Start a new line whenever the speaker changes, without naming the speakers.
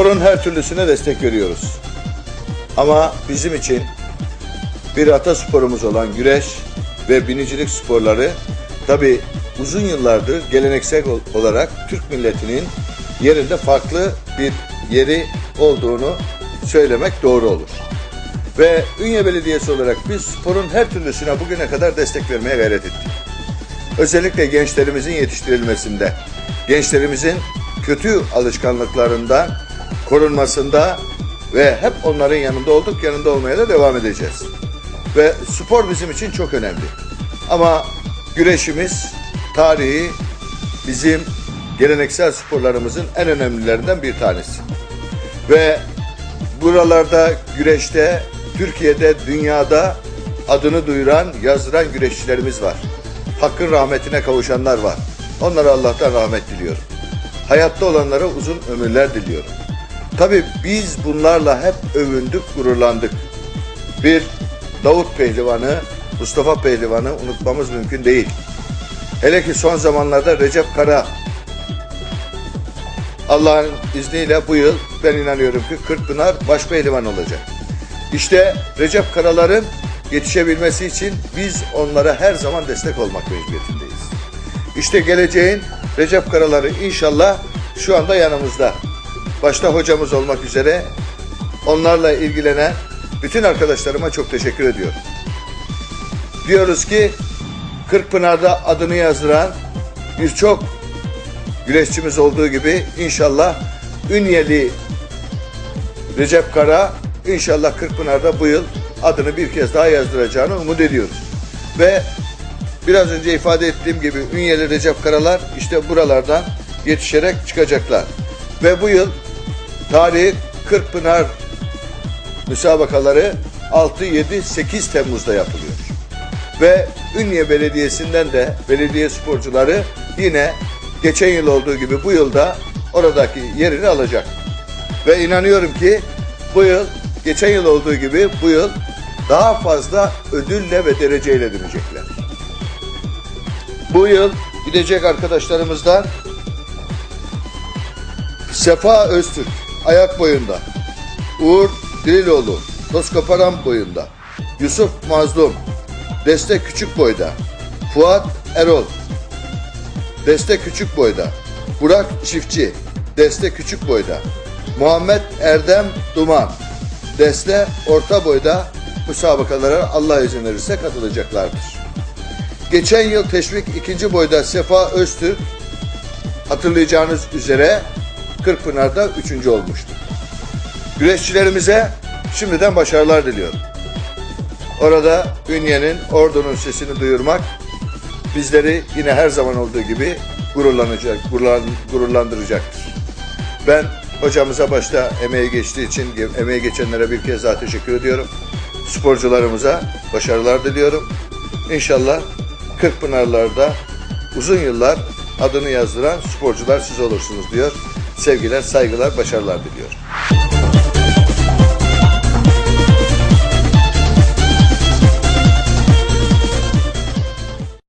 Sporun her türlüsüne destek veriyoruz. Ama bizim için bir atasporumuz olan güreş ve binicilik sporları tabi uzun yıllardır geleneksel ol- olarak Türk milletinin yerinde farklı bir yeri olduğunu söylemek doğru olur. Ve Ünye Belediyesi olarak biz sporun her türlüsüne bugüne kadar destek vermeye gayret ettik. Özellikle gençlerimizin yetiştirilmesinde, gençlerimizin kötü alışkanlıklarından korunmasında ve hep onların yanında olduk, yanında olmaya da devam edeceğiz. Ve spor bizim için çok önemli. Ama güreşimiz, tarihi bizim geleneksel sporlarımızın en önemlilerinden bir tanesi. Ve buralarda güreşte, Türkiye'de, dünyada adını duyuran, yazdıran güreşçilerimiz var. Hakkın rahmetine kavuşanlar var. Onlara Allah'tan rahmet diliyorum. Hayatta olanlara uzun ömürler diliyorum. Tabii biz bunlarla hep övündük, gururlandık. Bir Davut Pehlivan'ı, Mustafa Pehlivan'ı unutmamız mümkün değil. Hele ki son zamanlarda Recep Kara Allah'ın izniyle bu yıl ben inanıyorum ki Kırkpınar baş pehlivan olacak. İşte Recep Karalar'ın yetişebilmesi için biz onlara her zaman destek olmak mecburiyetindeyiz. İşte geleceğin Recep Karaları inşallah şu anda yanımızda. Başta hocamız olmak üzere onlarla ilgilenen bütün arkadaşlarıma çok teşekkür ediyorum. Diyoruz ki Kırkpınar'da adını yazdıran birçok güreşçimiz olduğu gibi inşallah Ünyeli Recep Kara inşallah Kırkpınar'da bu yıl adını bir kez daha yazdıracağını umut ediyoruz. Ve biraz önce ifade ettiğim gibi Ünyeli Recep Karalar işte buralardan yetişerek çıkacaklar. Ve bu yıl tarihi Kırkpınar müsabakaları 6, 7, 8 Temmuz'da yapılıyor. Ve Ünye Belediyesi'nden de belediye sporcuları yine geçen yıl olduğu gibi bu yılda oradaki yerini alacak. Ve inanıyorum ki bu yıl geçen yıl olduğu gibi bu yıl daha fazla ödülle ve dereceyle dönecekler. Bu yıl gidecek arkadaşlarımızdan Sefa Öztürk ayak boyunda, Uğur Dililoğlu Toskoparan boyunda, Yusuf Mazlum Destek küçük boyda, Fuat Erol Destek küçük boyda, Burak Çiftçi Destek küçük boyda, Muhammed Erdem Duman Deste orta boyda. Müsabakalara Allah izin verirse katılacaklardır. Geçen yıl teşvik ikinci boyda Sefa Öztürk hatırlayacağınız üzere Kırkpınar'da üçüncü olmuştu. Güreşçilerimize şimdiden başarılar diliyorum. Orada Ünye'nin, Ordu'nun sesini duyurmak bizleri yine her zaman olduğu gibi gururlanacak, gururlan, gururlandıracaktır. Ben hocamıza başta emeği geçtiği için emeği geçenlere bir kez daha teşekkür ediyorum. Sporcularımıza başarılar diliyorum. İnşallah Kırkpınarlar'da uzun yıllar adını yazdıran sporcular siz olursunuz diyor. Sevgiler, saygılar, başarılar diliyorum.